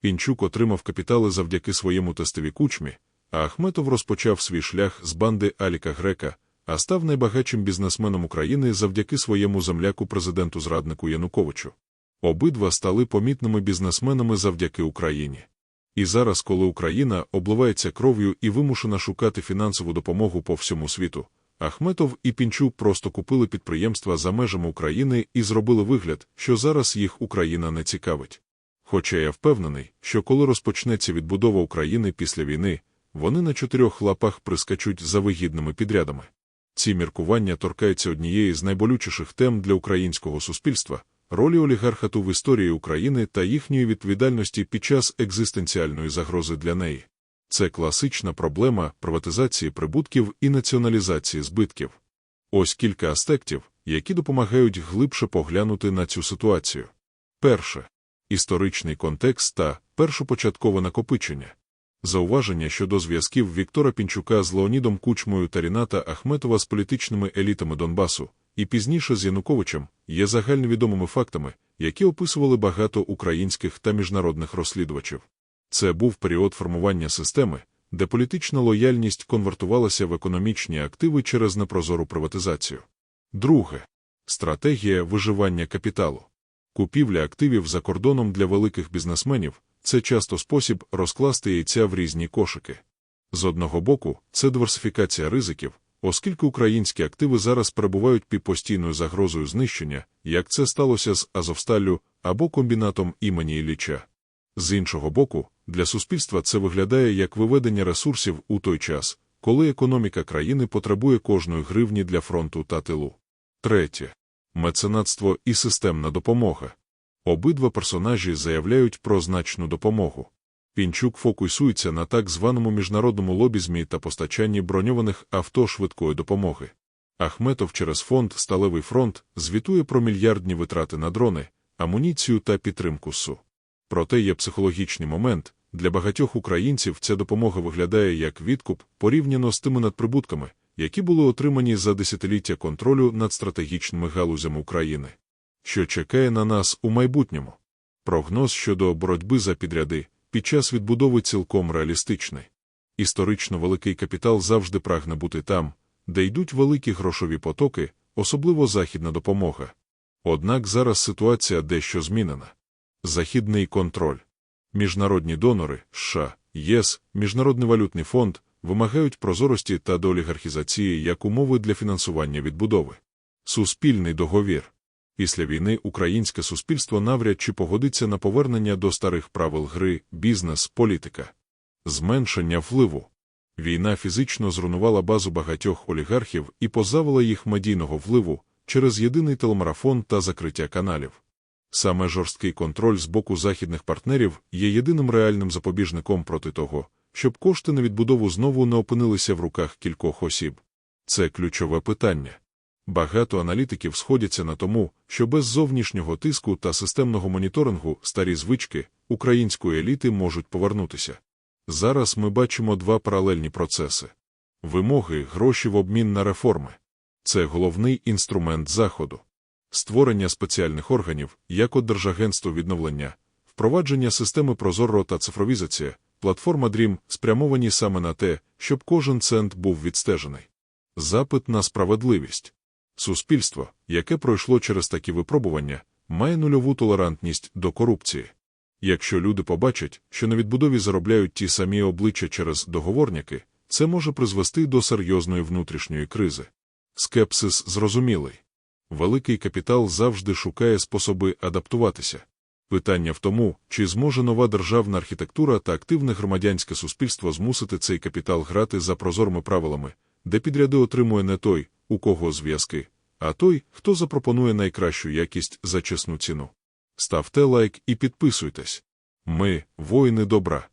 Пінчук отримав капітали завдяки своєму тестові кучмі, а Ахметов розпочав свій шлях з банди Аліка Грека, а став найбагатшим бізнесменом України завдяки своєму земляку президенту зраднику Януковичу. Обидва стали помітними бізнесменами завдяки Україні. І зараз, коли Україна обливається кров'ю і вимушена шукати фінансову допомогу по всьому світу, Ахметов і Пінчук просто купили підприємства за межами України і зробили вигляд, що зараз їх Україна не цікавить. Хоча я впевнений, що коли розпочнеться відбудова України після війни, вони на чотирьох лапах прискачуть за вигідними підрядами. Ці міркування торкаються однієї з найболючіших тем для українського суспільства ролі олігархату в історії України та їхньої відповідальності під час екзистенціальної загрози для неї. Це класична проблема приватизації прибутків і націоналізації збитків. Ось кілька аспектів, які допомагають глибше поглянути на цю ситуацію. Перше історичний контекст та першопочаткове накопичення. Зауваження щодо зв'язків Віктора Пінчука з Леонідом Кучмою та Ріната Ахметова з політичними елітами Донбасу і пізніше з Януковичем є загальновідомими фактами, які описували багато українських та міжнародних розслідувачів. Це був період формування системи, де політична лояльність конвертувалася в економічні активи через непрозору приватизацію. Друге стратегія виживання капіталу. Купівля активів за кордоном для великих бізнесменів це часто спосіб розкласти яйця в різні кошики. З одного боку, це диверсифікація ризиків, оскільки українські активи зараз перебувають під постійною загрозою знищення, як це сталося з Азовсталлю або комбінатом імені Ілліча. З іншого боку, для суспільства це виглядає як виведення ресурсів у той час, коли економіка країни потребує кожної гривні для фронту та тилу. Третє меценатство і системна допомога. Обидва персонажі заявляють про значну допомогу. Пінчук фокусується на так званому міжнародному лобізмі та постачанні броньованих авто швидкої допомоги. Ахметов через фонд Сталевий фронт звітує про мільярдні витрати на дрони, амуніцію та підтримку СУ. Проте є психологічний момент для багатьох українців ця допомога виглядає як відкуп порівняно з тими надприбутками, які були отримані за десятиліття контролю над стратегічними галузями України. Що чекає на нас у майбутньому? Прогноз щодо боротьби за підряди під час відбудови цілком реалістичний. Історично великий капітал завжди прагне бути там, де йдуть великі грошові потоки, особливо західна допомога. Однак зараз ситуація дещо змінена. Західний контроль. Міжнародні донори, США, ЄС, Міжнародний валютний фонд вимагають прозорості та доолігархізації як умови для фінансування відбудови. Суспільний договір. Після війни українське суспільство навряд чи погодиться на повернення до старих правил гри, бізнес, політика, зменшення впливу. Війна фізично зруйнувала базу багатьох олігархів і позавила їх медійного впливу через єдиний телемарафон та закриття каналів. Саме жорсткий контроль з боку західних партнерів є єдиним реальним запобіжником проти того, щоб кошти на відбудову знову не опинилися в руках кількох осіб. Це ключове питання. Багато аналітиків сходяться на тому, що без зовнішнього тиску та системного моніторингу старі звички української еліти можуть повернутися. Зараз ми бачимо два паралельні процеси вимоги, гроші в обмін на реформи. Це головний інструмент Заходу, створення спеціальних органів, як от Держагентство відновлення, впровадження системи Прозоро та цифровізація, платформа DREAM спрямовані саме на те, щоб кожен цент був відстежений. Запит на справедливість. Суспільство, яке пройшло через такі випробування, має нульову толерантність до корупції. Якщо люди побачать, що на відбудові заробляють ті самі обличчя через договорняки, це може призвести до серйозної внутрішньої кризи. Скепсис зрозумілий. Великий капітал завжди шукає способи адаптуватися. Питання в тому, чи зможе нова державна архітектура та активне громадянське суспільство змусити цей капітал грати за прозорими правилами, де підряди отримує не той, у кого зв'язки, а той, хто запропонує найкращу якість за чесну ціну. Ставте лайк і підписуйтесь. Ми, воїни добра.